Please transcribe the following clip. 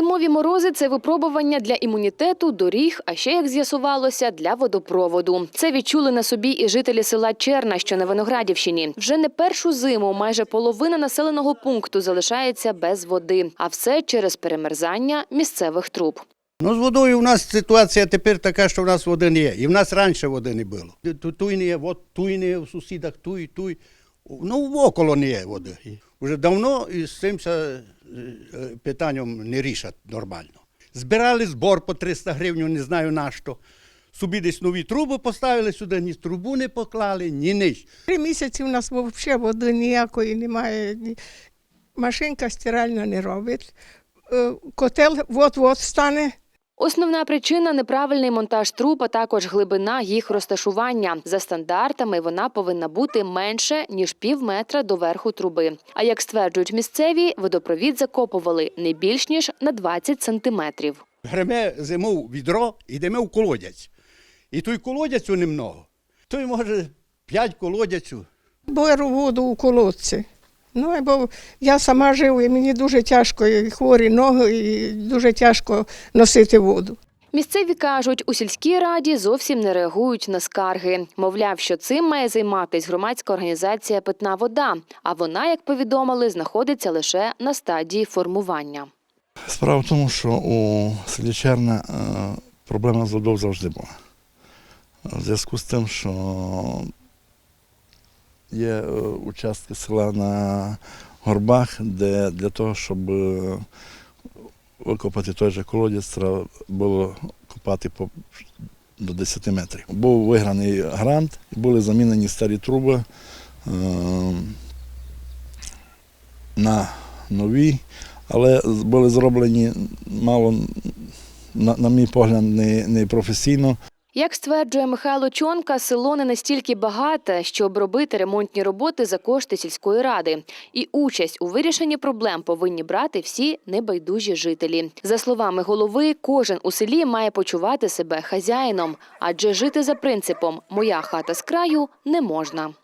Зимові морози це випробування для імунітету, доріг, а ще, як з'ясувалося, для водопроводу. Це відчули на собі і жителі села Черна, що на Виноградівщині. Вже не першу зиму майже половина населеного пункту залишається без води, а все через перемерзання місцевих труб. Ну, з водою у нас ситуація тепер така, що в нас води не є. І в нас раніше води не було. Ту, туй не є, от туй не є в сусідах, туй, туй. Ну, в около не є води. Вже давно із цим е, питанням не рішать нормально. Збирали збор по 300 гривень, не знаю на що. Собі десь нові труби поставили сюди, ні трубу не поклали, ні ніч. Три місяці у нас взагалі води ніякої немає. Машинка стиральна не робить. Е, Котел от-от стане. Основна причина неправильний монтаж труб, а також глибина їх розташування. За стандартами вона повинна бути менше ніж пів метра до верху труби. А як стверджують місцеві, водопровід закопували не більш ніж на 20 сантиметрів. Греме зимов відро, йдемо в колодязь. І той колодязь у немного. Той може п'ять колодязю. Беру воду у колодці. Ну, бо я сама живу, і мені дуже тяжко, і хворі ноги, і дуже тяжко носити воду. Місцеві кажуть, у сільській раді зовсім не реагують на скарги. Мовляв, що цим має займатись громадська організація Питна вода. А вона, як повідомили, знаходиться лише на стадії формування. Справа в тому, що у селі Черна е, проблема з водою завжди була. В зв'язку з тим, що є е, участки села на горбах, де для того, щоб е, викопати той же колодязь, треба було копати по, до 10 метрів. Був виграний грант, були замінені старі труби е, на нові але були зроблені мало, на, на мій погляд, не, не професійно. Як стверджує Михайло Чонка, село не настільки багате, щоб робити ремонтні роботи за кошти сільської ради. І участь у вирішенні проблем повинні брати всі небайдужі жителі. За словами голови, кожен у селі має почувати себе хазяїном, адже жити за принципом Моя хата з краю не можна.